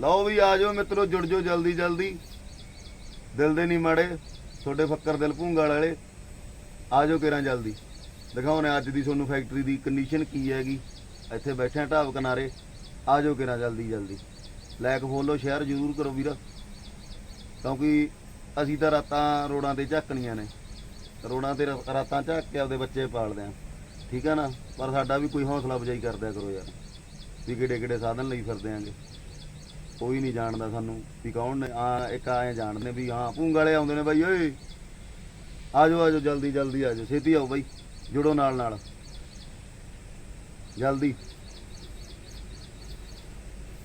ਲਓ ਵੀ ਆ ਜਾਓ ਮਿੱਤਰੋ, ਜੁੜ ਜਾਓ ਜਲਦੀ ਜਲਦੀ। ਦਿਲ ਦੇ ਨਹੀਂ ਮਾੜੇ, ਤੁਹਾਡੇ ਫੱਕਰ ਦਿਲ ਭੂੰਗਾਲ ਵਾਲੇ। ਆ ਜਾਓ ਕਿਰਾਂ ਜਲਦੀ। ਦਿਖਾਉਣੇ ਅੱਜ ਦੀ ਤੁਹਾਨੂੰ ਫੈਕਟਰੀ ਦੀ ਕੰਡੀਸ਼ਨ ਕੀ ਹੈਗੀ। ਇੱਥੇ ਬੈਠੇ ਆ ਢਾਬ ਕਿਨਾਰੇ। ਆ ਜਾਓ ਕਿਰਾਂ ਜਲਦੀ ਜਲਦੀ। ਲਾਈਕ ਫੋਲੋ ਸ਼ੇਅਰ ਜ਼ਰੂਰ ਕਰੋ ਵੀਰਾ। ਕਿਉਂਕਿ ਅਸੀਂ ਤਾਂ ਰਾਤਾਂ ਰੋਡਾਂ ਤੇ ਝੱਕਣੀਆਂ ਨੇ। ਰੋਡਾਂ ਤੇ ਰਾਤਾਂ ਝੱਕ ਕੇ ਆਪਦੇ ਬੱਚੇ ਪਾਲਦੇ ਆ। ਠੀਕ ਆ ਨਾ? ਪਰ ਸਾਡਾ ਵੀ ਕੋਈ ਹੌਸਲਾ ਅਫਜ਼ਾਈ ਕਰਦਿਆ ਕਰੋ ਯਾਰ। ਵੀ ਕਿਹੜੇ ਕਿਹੜੇ ਸਾਧਨ ਲਈ ਫਿਰਦੇ ਆਂਗੇ। ਕੋਈ ਨਹੀਂ ਜਾਣਦਾ ਸਾਨੂੰ ਵੀ ਕੌਣ ਨੇ। ਆ ਇੱਕ ਆਏ ਜਾਣਦੇ ਵੀ ਹਾਂ ਵਾਲੇ ਆਉਂਦੇ ਨੇ ਬਾਈ ਓਏ। ਆਜੋ ਆਜੋ ਜਲਦੀ ਜਲਦੀ ਆਜੋ। ਛੇਤੀ ਆਓ ਬਾਈ ਜੁੜੋ ਨਾਲ ਨਾਲ। ਜਲਦੀ।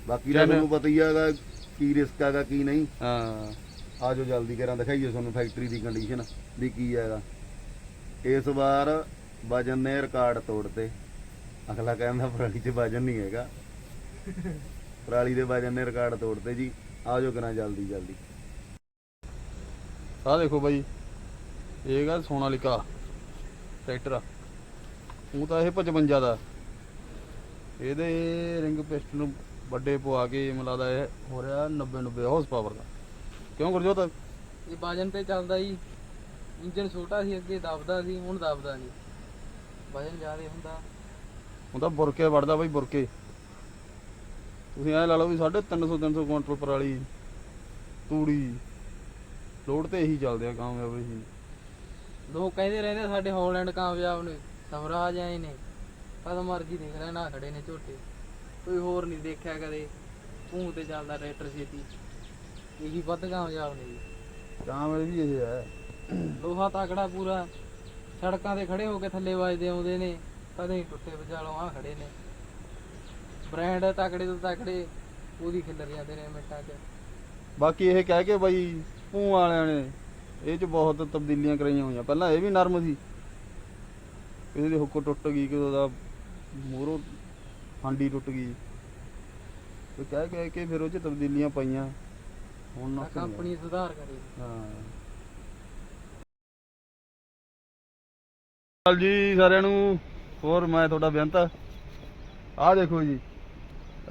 ਬਾਕੀ ਚੱਲ। ਤੁਹਾਨੂੰ ਪਤਾ ਹੀ ਹੈਗਾ ਕੀ ਰਿਸਕ ਹੈਗਾ ਕੀ ਨਹੀਂ। ਹਾਂ। ਆਜੋ ਜਲਦੀ ਕਰਾਂ ਦਿਖਾਈਏ ਤੁਹਾਨੂੰ ਫੈਕਟਰੀ ਦੀ ਕੰਡੀਸ਼ਨ ਵੀ ਕੀ ਹੈਗਾ। ਇਸ ਵਾਰ ਵਜਨ ਨੇ ਰਿਕਾਰਡ ਤੋੜਤੇ। ਅਗਲਾ ਕਹਿੰਦਾ ਪਰਾਲੀ 'ਚ ਵਜਨ ਨਹੀਂ ਹੈਗਾ। ਪਰਾਲੀ ਦੇ ਵਜਨ ਨੇ ਰਿਕਾਰਡ ਤੋੜਤੇ ਜੀ ਆਜੋ ਕਰਾਂ ਜਲਦੀ ਜਲਦੀ। ਆਹ ਦੇਖੋ ਬਾਈ ਇਹ ਗਾ ਸੋਨਾਲਿਕਾ ਟਰੈਕਟਰ ਉਹ ਤਾਂ ਇਹ 55 ਦਾ। ਇਹਦੇ ਰਿੰਗ ਪਿਸਟਨ ਵੱਡੇ ਪਵਾ ਕੇ ਮੈਨੂੰ ਲੱਗਦਾ ਇਹ ਹੋ ਰਿਹਾ 90 90 ਹਾਰਸ ਪਾਵਰ ਦਾ। ਕਿਉਂ ਗੁਰਜੋਤ? ਇਹ ਵਜਨ ਤੇ ਚੱਲਦਾ ਜੀ। ਇੰਜਨ ਛੋਟਾ ਸੀ ਅੱਗੇ ਦਬਦਾ ਸੀ ਹੁਣ ਦਬਦਾ ਨਹੀਂ। ਵਜਨ ਜ਼ਿਆਦਾ ਹੁੰਦਾ। ਹੁੰਦਾ ਬੁਰਕੇ ਵੜਦਾ ਬਾਈ ਬੁਰਕੇ। ਤੁਸੀਂ ਐ ਲਾ ਲਓ ਵੀ 350 300 ਕੁਇੰਟਲ ਪਰਾਲੀ ਤੂੜੀ ਲੋਡ ਤੇ ਇਹੀ ਚੱਲਦੇ ਆ ਕਾਮਯਾਬ ਇਹੀ। ਲੋਕ ਕਹਿੰਦੇ ਰਹਿੰਦੇ ਸਾਡੇ ਹਾਲੈਂਡ ਕਾਮਯਾਬ ਨੇ ਸਵਰਾਜ ਆਏ ਨੇ। ਕਦ ਮਰਜ਼ੀ ਦੇਖ ਨਾ ਖੜੇ ਨੇ ਝੋਟੇ। ਕੋਈ ਹੋਰ ਨਹੀਂ ਦੇਖਿਆ ਕਦੇ ਭੂੰ ਤੇ ਚੱਲਦਾ ਟਰੈਕਟਰ ਛੇਤੀ। ਇਹੀ ਵੱਧ ਕਾਮਯਾਬ ਨੇ ਜੀ। ਕਾਮਯਾਬ ਵੀ ਇਹ ਹੈ। ਲੋਹਾ ਤਕੜਾ ਪੂਰਾ। ਸੜਕਾਂ ਤੇ ਖੜੇ ਹੋ ਕੇ ਥੱਲੇ ਵੱਜਦੇ ਆਉਂਦੇ ਨੇ ਕਦੇ ਟੁੱਟੇ ਵਿਚਾਲੋਂ ਆ ਖੜੇ ਨੇ। ਬ੍ਰਾਂਡ ਤਕੜੇ ਤੋਂ ਤਕੜੇ ਉਹਦੀ ਖਿੱਲਰ ਜਾਂਦੇ ਨੇ ਮਿੰਟਾਂ 'ਚ। ਬਾਕੀ ਇਹ ਕਹਿ ਕੇ ਬਾਈ ਭੂੰ ਵਾਲਿਆਂ ਨੇ ਇਹ ਚ ਬਹੁਤ ਤਬਦੀਲੀਆਂ ਕਰਾਈਆਂ ਹੋਈਆਂ। ਪਹਿਲਾਂ ਇਹ ਵੀ ਨਰਮ ਸੀ। ਕਿਸੇ ਦੀ ਹੁੱਕ ਟੁੱਟ ਗਈ ਕਿਸੇ ਦਾ ਮੂਹਰੋਂ ਹਾਂਡੀ ਟੁੱਟ ਗਈ। ਤੇ ਕਹਿ ਕਹਿ ਕੇ ਫਿਰ ਉਹ ਚ ਤਬਦੀਲੀਆਂ ਪਾਈਆਂ। ਹੁਣ ਨਾ। ਕੰਪਨੀ ਸੁਧਾਰ ਕਰੇ। ਹਾਂ। ਜੀ ਸਾਰਿਆਂ ਨੂੰ ਹੋਰ ਮੈਂ ਤੁਹਾਡਾ ਬੇਅੰਤ। ਆਹ ਦੇਖੋ ਜੀ।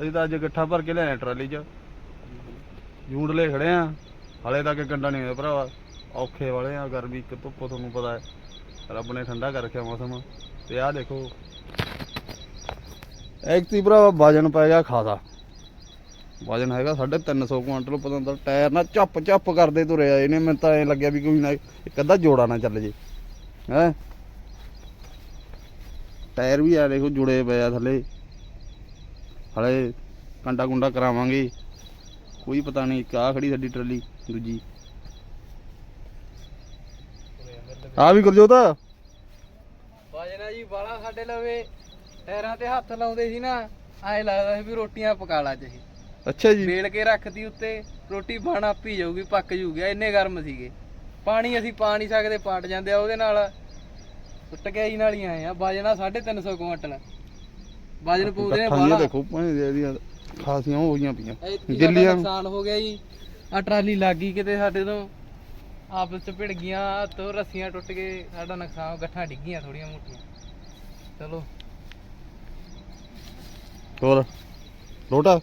ਅਸੀਂ ਤਾਂ ਅੱਜ ਇਕੱਠਾ ਭਰ ਕੇ ਲਿਆਏ ਟਰਾਲੀ 'ਚ। ਜੂੰਡਲੇ ਖੜੇ ਆ। ਹਲੇ ਤੱਕ ਗੰਡਾ ਨਹੀਂ ਹੋਇਆ ਭਰਾਵਾ। ਔਖੇ ਵਾਲੇ ਆ, ਗਰਮੀ ਇੱਕ ਧੁੱਪ ਤੁਹਾਨੂੰ ਪਤਾ ਹੈ। ਰੱਬ ਨੇ ਠੰਡਾ ਕਰ ਰੱਖਿਆ ਮੌਸਮ। ਤੇ ਆਹ ਦੇਖੋ। ਐਕਤੀ ਭਰਾਵਾ, ਵਜਨ ਪੈ ਗਿਆ ਖਾਸਾ। ਵਜਨ ਹੈਗਾ 350 ਕੁਇੰਟਲ ਪਤਾ ਨਹੀਂ ਟਾਇਰ ਨਾ ਚੱਪ ਚੱਪ ਕਰਦੇ ਤੁਰਿਆ ਇਹਨੇ ਮੈਨੂੰ ਤਾਂ ਐ ਲੱਗਿਆ ਵੀ ਕੋਈ ਨਾ, ਇੱਕ ਅੱਧਾ ਜੋੜਾ ਨਾ ਚੱਲ ਜੇ। ਹੈ? ਟਾਇਰ ਵੀ ਆ ਦੇਖੋ ਜੁੜੇ ਪਏ ਆ ਥੱਲੇ। ਹਲੇ ਕੰਡਾ ਕੁੰਡਾ ਕਰਾਵਾਂਗੇ। ਕੋਈ ਪਤਾ ਨਹੀਂ ਕਾ ਖੜੀ ਸਾਡੀ ਟਰਾਲੀ ਦੂਜੀ। ਆ ਵੀ ਗੁਰਜੋਤ। ਆ ਜੀ ਬਾਲਾ ਸਾਡੇ ਲਵੇ। ਟਾਇਰਾਂ ਤੇ ਹੱਥ ਲਾਉਂਦੇ ਸੀ ਨਾ ਐ ਲੱਗਦਾ ਸੀ ਵੀ ਰੋਟੀਆਂ ਪਕਾ ਲਾ ਚਾਹੀ ਅੱਛਾ ਜੀ। ਵੇਲ ਕੇ ਰੱਖਦੀ ਉੱਤੇ ਰੋਟੀ ਬਣ ਆਪੀ ਜਾਊਗੀ ਪੱਕ ਜੂਗੀ ਇੰਨੇ ਗਰਮ ਸੀਗੇ। ਪਾਣੀ ਅਸੀਂ ਪਾ ਨਹੀਂ ਸਕਦੇ ਪਾਟ ਜਾਂਦੇ ਆ ਉਹਦੇ ਨਾਲ। ਟੁੱਟ ਗਿਆ ਹੀ ਨਾਲ ਹੀ ਆਏ ਆ ਆ 350 ਕੁਇੰਟਲ ਵਜਨ ਪੂਰੇ ਨੇ ਦੀਆਂ ਦੇਖੋ ਭਾਵੇਂ ਇਹਦੀਆਂ ਖਾਸੀਆਂ ਹੋਈਆਂ ਪਈਆਂ। ਐਤਕੀ ਸਾਡਾ ਗਿੱਲੀਆਂ ਨੁਕਸਾਨ ਹੋ ਗਿਆ ਜੀ। ਆ ਟਰਾਲੀ ਲੱਗ ਗਈ ਕਿਤੇ ਸਾਡੇ ਤੋਂ ਆਪਸ ਚ ਭਿੜ ਗਈਆਂ ਤੋਂ ਰੱਸੀਆਂ ਟੁੱਟ ਕੇ ਸਾਡਾ ਨੁਕਸਾਨ ਗੱਠਾਂ ਡਿੱਗੀਆਂ ਥੋੜੀਆਂ ਮੋਟੀਆਂ। ਚਲੋ। ਹੋਰ? ਲੋਟਾ?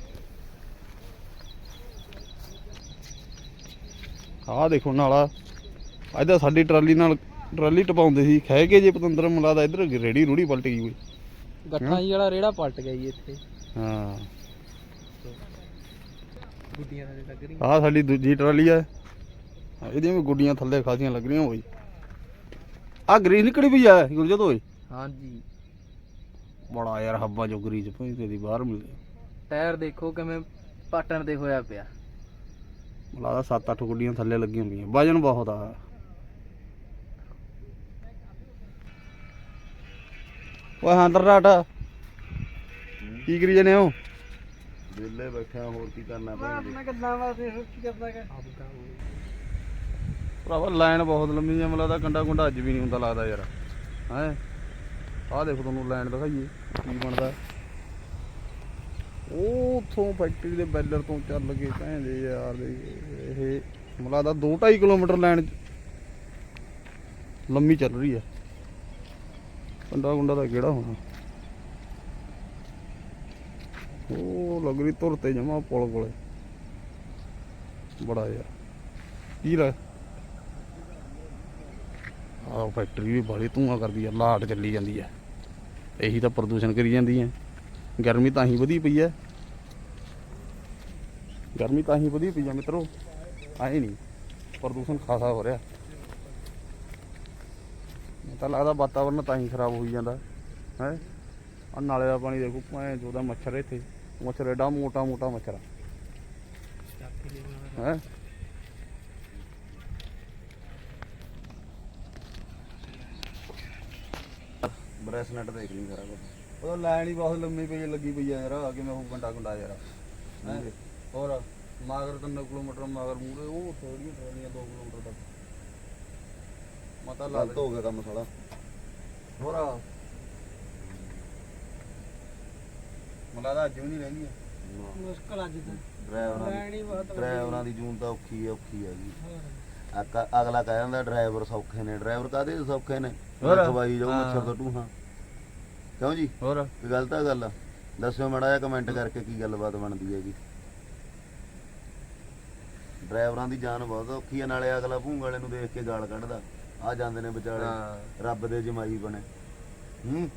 ਆਹ ਦੇਖੋ ਨਾਲਾ। ਅੱਜ ਸਾਡੀ ਟਰਾਲੀ ਨਾਲ ਟਰਾਲੀ ਟਪਾਉਂਦੇ ਸੀ ਖਹਿ ਕੇ ਜੇ ਪਤੰਦਰ ਮਲਾਦਾ ਇੱਧਰ ਰੇੜੀ ਰੂੜੀ ਪਲਟ ਗਈ ਕੋਈ ਗੱਠਾਂ ਜੀ ਵਾਲਾ ਰੇੜਾ ਪਲਟ ਗਿਆ ਜੀ ਇੱਥੇ। ਹਾਂ। ਗੁੱਡੀਆਂ ਦੇ ਲੱਗ ਰਹੀਆਂ। ਆਹ ਸਾਡੀ ਦੂਜੀ ਟਰਾਲੀ ਆ। ਇਹਦੀਆਂ ਵੀ ਗੁੱਡੀਆਂ ਥੱਲੇ ਖਾਸੀਆਂ ਲੱਗ ਰਹੀਆਂ ਹੋਈ ਆਹ ਗਰੀਸ ਨਿਕੜੀ ਵੀ ਆ ਗੁਰਜਤ ਓਏ? ਹਾਂਜੀ। ਬੜਾ ਯਾਰ ਹੱਬਾ ਜੋ ਗਰੀਸ ਪੈਂਦੇ ਦੀ ਬਾਹਰ ਮਿਲਦੇ ਟਾਇਰ ਦੇਖੋ ਕਿਵੇਂ ਪਾਟਣ ਦੇ ਹੋਇਆ ਪਿਆ। ਮਲਾਦਾ 7-8 ਗੁੱਡੀਆਂ ਥੱਲੇ ਲੱਗੀਆਂ ਪਈਆਂ। ਵਜਨ ਬਹੁਤ ਆ। ਓਏ ਹਾਂ ਰਾਟਾ ਕੀ ਕਰੀ ਜਨੇ ਹੋ? ਵਿਹਲੇ ਬੈਠੇ ਆ ਹੋਰ ਕੀ ਕਰਨਾ ਪੈਂਦਾ ਕਿੱਦਾਂ ਵਾਸਤੇ ਕੀ ਕਰਦਾ ਹੈ ਭਰਾਵਾ ਲਾਈਨ ਬਹੁਤ ਲੰਮੀ ਆ ਮਲਾਦਾ ਕੰਡਾ ਕੁੰਡਾ ਅੱਜ ਵੀ ਨਹੀਂ ਹੁੰਦਾ ਲੱਗਦਾ ਯਾਰ। ਹੈ? ਆਹ ਦੇਖੋ ਤੁਹਾਨੂੰ ਲਾਈਨ ਦਿਖਾਈਏ ਕੀ ਬਣਦਾ। ਉਹ ਉਥੋਂ ਫੈਕਟਰੀ ਦੇ ਬੈਲਰ ਤੋਂ ਚੱਲ ਕੇ ਕਹਿੰਦੇ ਯਾਰ ਦੇ ਇਹ ਮਲਾਦਾ 2.5 ਕਿਲੋਮੀਟਰ ਲਾਈਨ ਲੰਮੀ ਚੱਲ ਰਹੀ ਆ। ਕੰਡਾ ਗੁੰਡਾ ਦਾ ਕਿਹੜਾ ਹੋਣਾ? ਉਹ ਲੱਗ ਰਹੀ ਧੁਰ ਤੇ ਜਮਾ ਪੁਲ ਕੋਲੇ। ਬੜਾ ਯਾਰ। ਕੀ ਲਾ? ਆਹ ਫੈਕਟਰੀ ਵੀ ਬੜੀ ਧੂਆਂ ਕਰਦੀ ਆ, ਲਾਟ ਚੱਲੀ ਜਾਂਦੀ ਆ। ਇਹੀ ਤਾਂ ਪ੍ਰਦੂਸ਼ਣ ਕਰੀ ਜਾਂਦੀ ਆ। ਗਰਮੀ ਤਾਂ ਹੀ ਵਧੀ ਪਈ ਆ। ਗਰਮੀ ਤਾਂ ਹੀ ਵਧੀ ਪਈ ਆ ਮਿੱਤਰੋ। ਆਏ ਨਹੀਂ। ਪ੍ਰਦੂਸ਼ਣ ਖਾਸਾ ਹੋ ਰਿਹਾ। ਮੈਨੂੰ ਤਾਂ ਲੱਗਦਾ ਵਾਤਾਵਰਨ ਤਾਂ ਹੀ ਖਰਾਬ ਹੋਈ ਜਾਂਦਾ ਹੈ? ਆ ਨਾਲੇ ਦਾ ਪਾਣੀ ਦੇਖੋ ਭਾਵੇਂ ਜੋਦਾ ਮੱਛਰ ਇੱਥੇ ਮੱਛਰ ਏਡਾ ਮੋਟਾ ਮੋਟਾ ਮੱਛਰ ਹੈ? ਬ੍ਰੈਸਨੈਟ ਦੇਖ ਲਈ ਸਾਰਾ ਕੁਝ ਉਹ ਲਾਈਨ ਹੀ ਬਹੁਤ ਲੰਮੀ ਪਈ ਲੱਗੀ ਪਈ ਆ ਯਾਰ ਕਿਵੇਂ ਉਹ ਘੰਟਾ ਘੰਟਾ ਯਾਰ। ਹੈਂ? ਹੋਰ ਮਾਗਰ 3 ਕਿਲੋਮੀਟਰ ਮਾਗਰ ਮੂਰੇ ਉਹ ਥੋੜੀਆਂ ਟਰਾਲੀਆਂ 2 ਕਿਲੋਮੀਟਰ ਤੱਕ। ਮਤਾ ਲਾ ਗਲਤ ਹੋ ਗਿਆ ਕੰਮ ਸਾਲਾ। ਹੋਰ ਮਲਾ ਅੱਜ ਵੀ ਨਹੀਂ ਰਹਿੰਦੀ ਮੁਸ਼ਕਲ ਅੱਜ ਤਾਂ। ਡਰਾਈਵਰਾਂ ਲੈਣ ਹੀ ਦੀ ਬਹੁਤ ਵੱਡੀ ਡਰਾਈਵਰਾਂ ਦੀ ਜੂਨ ਤਾਂ ਔਖੀ ਹੈ ਔਖੀ ਹੈਗੀ ਆਕਾ- ਅਗਲਾ ਕਹਿ ਜਾਂਦਾ ਡਰਾਈਵਰ ਸੌਖੇ ਨੇ। ਡਰਾਈਵਰ ਕਾਦੇ ਸੌਖੇ ਨੇ? ਹੋਰ? ਖਵਾਈ ਜਾਓ ਹਾਂ। ਮੱਛਰ ਤੋਂ ਟੂਹਾਂ ਕਿਉਂ ਜੀ? ਹੋਰ। ਕੀ ਗਲਤ ਆ ਗੱਲ। ਦੱਸਿਓ ਮਾੜਾ ਜਿਹਾ ਕਮੈਂਟ ਕਰਕੇ ਕੀ ਗੱਲਬਾਤ ਬਣਦੀ ਹੈਗੀ। ਡਰਾਈਵਰਾਂ ਦੀ ਜਾਨ ਬਹੁਤ ਔਖੀ ਹੈ ਨਾਲੇ ਅਗਲਾ ਭੂੰਗ ਵਾਲੇ ਨੂੰ ਦੇਖ ਕੇ ਗਾਲ ਕੱਢਦਾ। ਆ ਜਾਂਦੇ ਨੇ ਵਿਚਾਲੇ। ਰੱਬ ਦੇ ਜਮਾਈ ਬਣੇ। ਹੂੰ।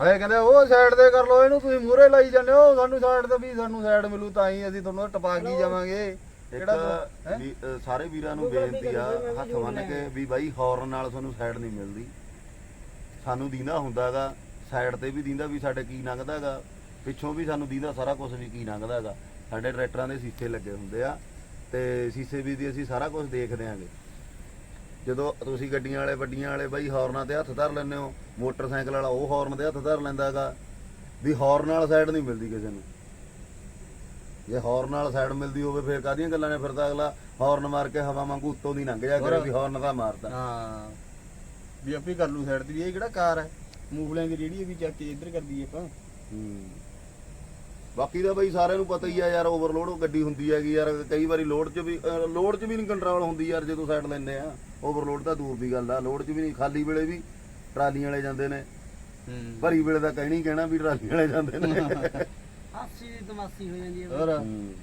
ਹਏ ਕਹਿੰਦੇ ਉਹ ਸਾਈਡ ਤੇ ਕਰ ਲਓ ਇਹਨੂੰ ਤੁਸੀਂ ਮੂਰੇ ਲਾਈ ਜਾਂਦੇ ਹੋ ਸਾਨੂੰ ਸਾਈਡ ਤੇ ਵੀ ਸਾਨੂੰ ਸਾਈਡ ਮਿਲੂ ਤਾਂ ਹੀ ਅਸੀਂ ਤੁਹਾਨੂੰ ਟਪਾ ਕੇ ਜਾਵਾਂਗੇ। ਕਿਹੜਾ ਸਾਰੇ ਵੀਰਾਂ ਨੂੰ ਬੇਨਤੀ ਆ ਹੱਥ ਬੰਨ ਕੇ ਵੀ ਬਾਈ ਹੌਰਨ ਨਾਲ ਤੁਹਾਨੂੰ ਸਾਈਡ ਨਹੀਂ ਮਿਲਦੀ। ਸਾਨੂੰ ਦੀਂਦਾ ਹੁੰਦਾਗਾ ਸਾਈਡ ਤੇ ਵੀ ਦੀਂਦਾ ਵੀ ਸਾਡੇ ਕੀ ਲੰਘਦਾਗਾ ਪਿੱਛੋਂ ਵੀ ਸਾਨੂੰ ਦੀਂਦਾ ਸਾਰਾ ਕੁਝ ਵੀ ਕੀ ਲੰਘਦਾਗਾ। ਸਾਡੇ ਟਰੈਕਟਰਾਂ ਦੇ ਸੀਸੇ ਲੱਗੇ ਹੁੰਦੇ ਆ ਤੇ ਸੀਸੇ ਵੀ ਦੀ ਅਸੀਂ ਸਾਰਾ ਕੁਝ ਦੇਖਦੇ ਆਂਗੇ। ਜਦੋਂ ਤੁਸੀਂ ਗੱਡੀਆਂ ਵਾਲੇ ਵੱਡੀਆਂ ਵਾਲੇ ਬਾਈ ਹੌਰਨਾਂ ਤੇ ਹੱਥ ਧਰ ਲੈਂਦੇ ਹੋ ਮੋਟਰਸਾਈਕਲ ਵਾਲਾ ਉਹ ਹੌਰਨ ਤੇ ਹੱਥ ਧਰ ਲੈਂਦਾਗਾ ਵੀ ਹੌਰਨ ਨਾਲ ਸਾਈਡ ਨਹੀਂ ਮਿਲਦੀ ਕਿਸੇ ਨੂੰ। ਜੇ ਹੌਰਨ ਨਾਲ ਸਾਈਡ ਮਿਲਦੀ ਹੋਵੇ ਫਿਰ ਕਾਦੀਆਂ ਗੱਲਾਂ ਨੇ? ਫਿਰ ਤਾਂ ਅਗਲਾ ਹੌਰਨ ਮਾਰ ਕੇ ਹਵਾ ਵਾਂਗੂ ਉੱਤੋਂ ਦੀ ਲੰਘ ਜਾ ਕਰੇ ਵੀ ਹੌਰਨ ਤਾਂ ਮਾਰਦਾ ਹਾਂ। ਵੀ ਆਪੇ ਕਰ ਲੂ ਸਾਈਡ ਵੀ ਇਹ ਕਿਹੜਾ ਕਾਰ ਹੈ? ਮੂਵਲਿਆਂ ਦੀ ਰੇੜੀ ਵੀ ਚੱਕ ਕੇ ਇੱਧਰ ਕਰਦੀ ਆਪਾਂ। ਹੂੰ। ਬਾਕੀ ਤਾਂ ਬਈ ਸਾਰਿਆਂ ਨੂੰ ਪਤਾ ਹੀ ਆ ਯਾਰ ਓਵਰਲੋਡ ਗੱਡੀ ਹੁੰਦੀ ਹੈਗੀ ਯਾਰ ਕਈ ਵਾਰੀ ਲੋਡ 'ਚ ਵੀ ਲੋਡ 'ਚ ਵੀ ਨਹੀਂ ਕੰਟਰੋਲ ਹੁੰਦੀ ਯਾਰ ਜਦੋਂ ਸਾਈਡ ਲੈਂਦੇ ਆ। ਓਵਰਲੋਡ ਤਾਂ ਦੂਰ ਦੀ ਗੱਲ ਆ ਲੋਡ 'ਚ ਵੀ ਨਹੀਂ ਖਾਲੀ ਵੇਲੇ ਵੀ ਟਰਾਲੀਆਂ ਵਾਲੇ ਜਾਂਦੇ ਨੇ। ਹੂੰ। ਭਰੀ ਵੇਲੇ ਤਾਂ ਕਹਿਣੀ ਕਹਿਣਾ ਵੀ ਟਰਾਲੀਆਂ ਵਾਲੇ ਜਾਂਦੇ ਨੇ। ਹਾਸੀ ਦੀ ਤਮਾਸੀ ਹੋ ਜਾਂਦੀ ਹੈ ਹੋਰ? ਹੂੰ।